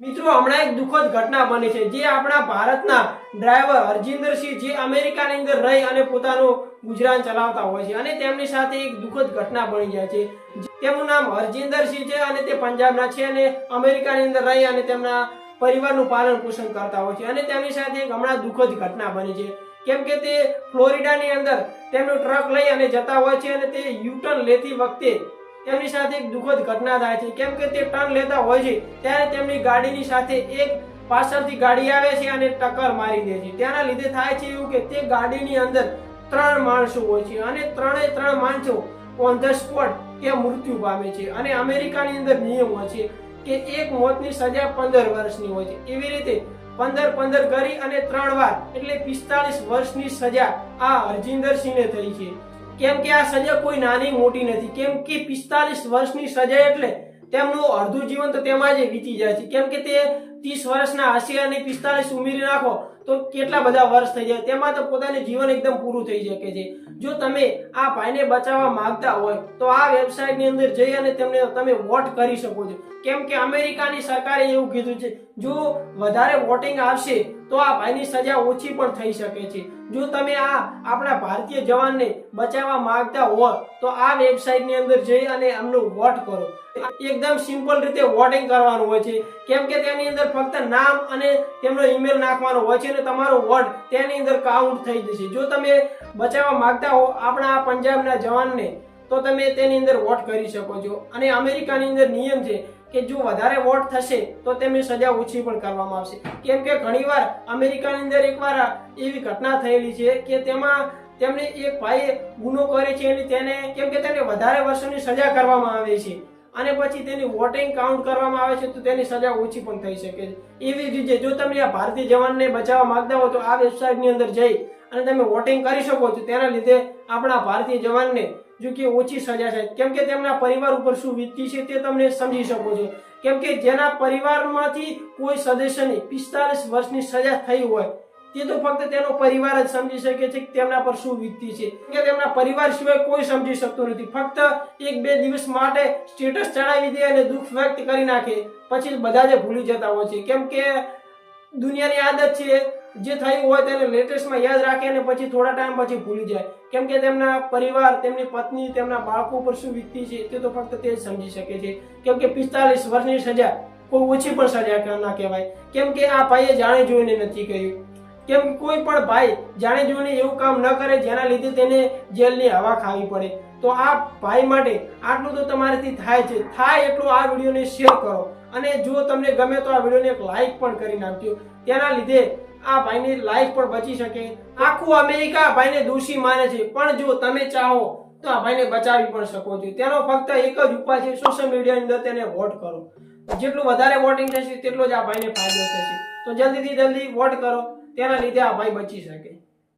મિત્રો, હમણાં એક દુઃખદ ઘટના બની છે. જે આપણા ભારતના ડ્રાઈવર હરજિંદરસિંહ જે અમેરિકાની અંદર રહી અને પોતાનું ગુજરાન ચલાવતા હોય છે અને તેમની સાથે એક દુઃખદ ઘટના બની જાય છે. તેમનું નામ હરજિંદરસિંહ છે અને તે પંજાબના છે અને અમેરિકાની અંદર રહી અને તેમના પરિવારનું પાલન પોષણ કરતા હોય છે અને તેમની સાથે એક હમણાં દુઃખદ ઘટના બની છે. કેમ કે તે ફ્લોરિડાની અંદર તેમનું ટ્રક લઈ અને જતા હોય છે અને તે યુટર્ન લેતી વખતે તેમની સાથે એક દુઃખદ ઘટના થાય છે. કેમ કે તે ટર્ન લેતા હોય છે, ત્યારે તેમની ગાડીની સાથે એક પાછળથી ગાડી આવે છે અને ટક્કર મારી દે છે. તેના લીધે થાય છે એવું કે તે ગાડીની અંદર ત્રણ માણસો હોય છે અને ત્રણે ત્રણ માણસો ઓન ધ સ્પોટ એ મૃત્યુ પામે છે. અને અમેરિકાની અંદર નિયમ હોય છે કે એક મોતની સજા પંદર વર્ષની હોય છે. એવી રીતે પંદર પંદર કરી અને ત્રણ વાર એટલે પિસ્તાળીસ વર્ષની સજા આ હરજિંદરસિંહને થઈ છે. કેમ કે આ સજા કોઈ નાની મોટી નથી. કેમ કે પિસ્તાલીસ વર્ષની સજા એટલે તેમનું અડધું જીવન તો તેમાં જ વીતી જાય છે. કેમ કે તે ત્રીસ વર્ષના હશે અને પિસ્તાલીસ ઉમેરી નાખો તો કેટલા બધા વર્ષ થઈ જાય. તેમાં તો પોતાનું જીવન એકદમ પૂરું થઈ શકે છે. જો તમે આ ભાઈને બચાવવા માંગતા હોય, તો આ વેબસાઇટની અંદર જઈ અને તેમને તમે વોટ કરી શકો છો. કેમ કે અમેરિકાની સરકારે એવું કીધું છે, જો વધારે વોટિંગ આવશે તો આ ભાઈની સજા ઓછી પણ થઈ શકે છે. જો તમે આ આપણા ભારતીય જવાનને બચાવવા માંગતા હો તો આ વેબસાઇટની અંદર જઈ અને એમનો વોટ કરો. એકદમ સિમ્પલ રીતે વોટિંગ કરવાનું હોય છે. કેમ કે તેની અંદર ફક્ત નામ અને તેમનો ઈમેલ નાખવાનો હોય છે અને તમારો વોટ તેની અંદર કાઉન્ટ થઈ જશે. જો તમે બચાવવા માંગતા હો આપણા આ પંજાબના જવાનને, તો તમે તેની અંદર વોટ કરી શકો છો. અને અમેરિકાની અંદર નિયમ છે કે જો વધારે વોટ થશે, તો તેમની સજા ઓછી પણ કરવામાં આવશે. કેમ કે ઘણીવાર અમેરિકાની અંદર એકવાર એવી ઘટના થયેલી છે કે તેમાં તેમને એક ભાઈએ ગુનો કરે છે અને તેને, કેમ કે તેને વધારે વર્ષોની સજા કરવામાં આવે છે. અને પછી તેની વોટિંગ કાઉન્ટ કરવામાં આવે છે, તો તેની સજા ઓછી પણ થઈ શકે છે. એવી જ રીતે જો તમે આ ભારતીય જવાનને બચાવવા માંગતા હો, તો આ વેબસાઇટની અંદર જઈ અને તમે વોટિંગ કરી શકો છો. તેના લીધે આપણા ભારતીય જવાનને જો કે ઓછી સજા છે. કેમ કે તેમના પરિવાર ઉપર શું વીતી છે તે તમને સમજી શકો છો. કેમ કે જેના પરિવારમાંથી કોઈ સદસ્યની પિસ્તાલીસ વર્ષની સજા થઈ હોય, તે તો ફક્ત તેનો પરિવાર જ સમજી શકે છે કે તેમના પર શું વીતી છે. કે તેમના પરિવાર સિવાય કોઈ સમજી શકતું નથી. ફક્ત એક બે દિવસ માટે સ્ટેટસ ચડાવી દે અને દુઃખ વ્યક્ત કરી નાખે. પછી બધા જ ભૂલી જતા હોય છે. કેમ કે દુનિયાની આદત છે, જે થયું હોય તેને લેટેસ્ટમાં યાદ રાખે અને પછી થોડા ટાઈમ પછી ભૂલી જાય. કેમ કે તેમના પરિવાર, તેમની પત્ની, તેમના બાળકો પર શું વીતતી છે, તે તો ફક્ત તે જ સમજી શકે છે. કેમ કે પિસ્તાલીસ વર્ષની સજા કોઈ ઓછી પણ સજા ના કહેવાય. કેમ કે આ ભાઈએ જાણી જોઈને નથી કેમ કે કોઈ પણ ભાઈ જાણી જોઈને એવું કામ ન કરે જેના લીધે તેને જેલની હવા ખાવી પડે. તો આ ભાઈ માટે આટલું તો તમારાથી થાય છે. થાય એટલું આ વિડીયોને શેર કરો. અને જો તમને ગમે તો આ વિડીયોને એક લાઈક પણ કરી નાખજો. તેના લીધે આ ભાઈની લાઈફ પણ બચી શકે. આખું અમેરિકા ભાઈને દોષી માને છે. પણ જો તમે ચાહો તો આ ભાઈને બચાવી પણ શકો છો. તેનો ફક્ત એક જ ઉપાય છે સોશિયલ મીડિયાની અંદર તેને વોટ કરો. જેટલું વધારે વોટિંગ થશે, તેટલો જ આ ભાઈને ફાયદો થશે. તો જલ્દીથી જલ્દી વોટ કરો. તેના લીધે આ ભાઈ બચી શકે.